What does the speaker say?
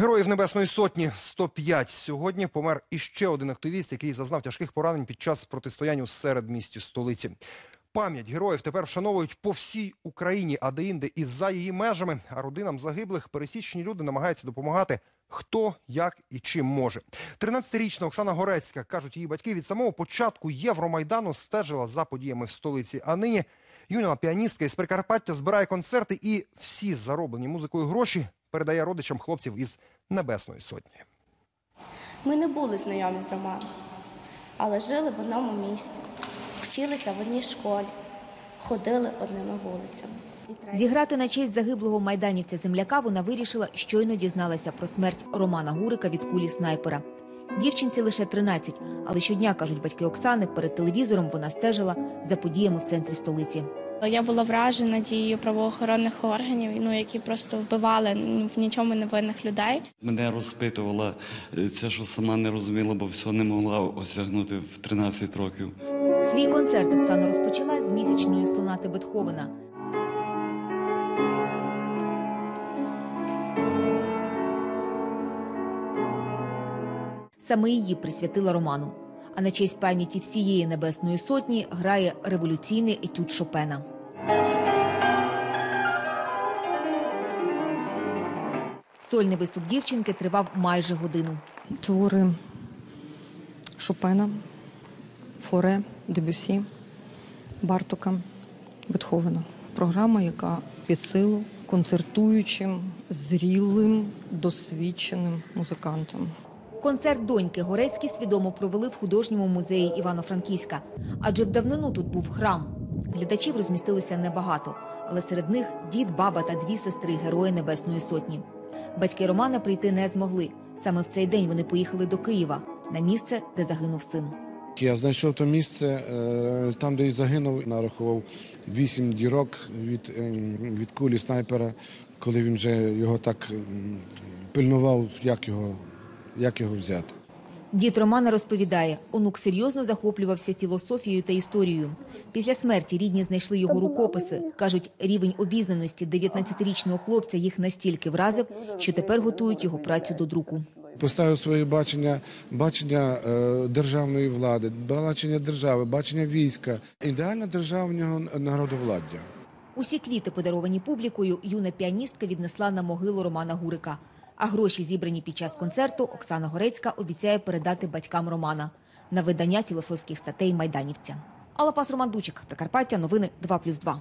Героїв Небесної Сотні 105. Сьогодні помер іще один активіст, який зазнав тяжких поранень під час протистояння у середмісті столиці. Пам'ять героїв тепер вшановують по всій Україні, а деінде і за її межами. А родинам загиблих пересічні люди намагаються допомагати хто, як і чим може. 13-річна Оксана Горецька, кажуть її батьки, від самого початку Євромайдану стежила за подіями в столиці. А нині юна піаністка із Прикарпаття збирає концерти і всі зароблені музикою гроші передає родичам хлопців із Небесної Сотні. Ми не були знайомі з Романом, але жили в одному місті, вчилися в одній школі, ходили одними вулицями. Зіграти на честь загиблого майданівця земляка вона вирішила, щойно дізналася про смерть Романа Гурика від кулі снайпера. Дівчинці лише 13, але щодня, кажуть батьки Оксани, перед телевізором вона стежила за подіями в центрі столиці. Я була вражена дією правоохоронних органів, ну які просто вбивали в нічому невинних людей. Мене розпитувала е, це, що сама не розуміла, бо все не могла осягнути в 13 років. Свій концерт Оксана розпочала з місячної сонати Бетховена. Саме її присвятила роману. А на честь пам'яті всієї небесної сотні грає революційний етюд Шопена. Сольний виступ дівчинки тривав майже годину. твори Шопена, Форе, Дебюсі, Бартока, Бетховена. Програма, яка під силу концертуючим, зрілим, досвідченим музикантам. Концерт доньки Горецькі свідомо провели в художньому музеї Івано-Франківська, адже в давнину тут був храм. Глядачів розмістилося небагато, але серед них дід, баба та дві сестри Герої Небесної Сотні. Батьки Романа прийти не змогли. Саме в цей день вони поїхали до Києва на місце, де загинув син. Я знайшов то місце е, там, де загинув, нарахував вісім дірок від, е, від кулі снайпера, коли він вже його так пильнував, як його, як його взяти. Дід Романа розповідає, онук серйозно захоплювався філософією та історією. Після смерті рідні знайшли його рукописи. Кажуть, рівень обізнаності 19-річного хлопця їх настільки вразив, що тепер готують його працю до друку. Поставив своє бачення, бачення е, державної влади, бачення держави, бачення війська. Ідеальна нього народовладдя. Усі квіти, подаровані публікою, юна піаністка віднесла на могилу Романа Гурика. А гроші, зібрані під час концерту, Оксана Горецька обіцяє передати батькам Романа на видання філософських статей майданівця. Алапас Роман Дучик, Прикарпаття, новини 2+,2.